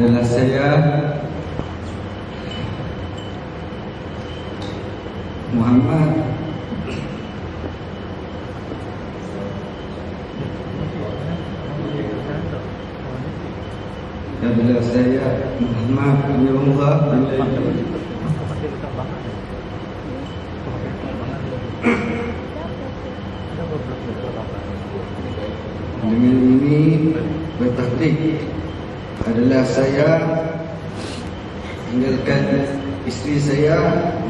adalah saya Muhammad. Adalah saya Muhammad bin Laili Dengan ini bertaktik adalah saya tinggalkan isteri saya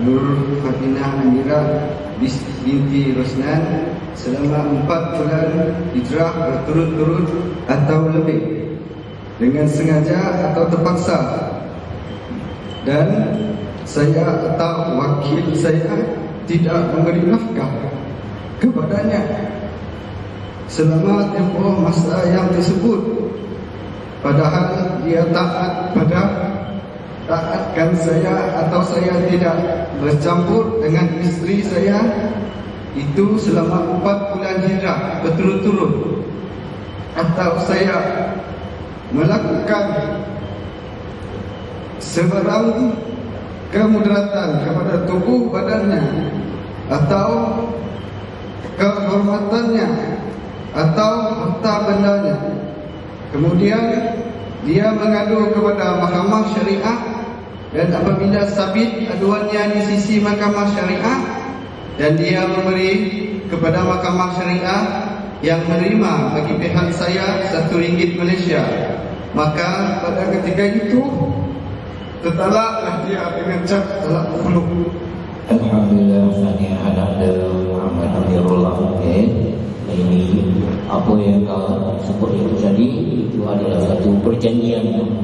Nur Fatinah Amira binti Rosnan selama empat bulan hijrah berturut-turut atau lebih dengan sengaja atau terpaksa. Dan saya atau wakil saya tidak memberi nafkah kepadanya. Selama tempoh masa yang tersebut padahal dia taat pada taatkan saya atau saya tidak bercampur dengan isteri saya itu selama empat bulan hijrah berturut-turut atau saya melakukan sebarang kemudaratan kepada tubuh badannya atau kehormatannya atau harta bendanya. Kemudian dia mengadu kepada mahkamah syariah dan apabila sabit aduannya di sisi mahkamah syariah dan dia memberi kepada mahkamah syariah yang menerima bagi pihak saya satu ringgit Malaysia maka pada ketika itu tertalaklah dia dengan cap talak khuluk Alhamdulillah apa yang sebut itu tadi Itu adalah satu perjanjian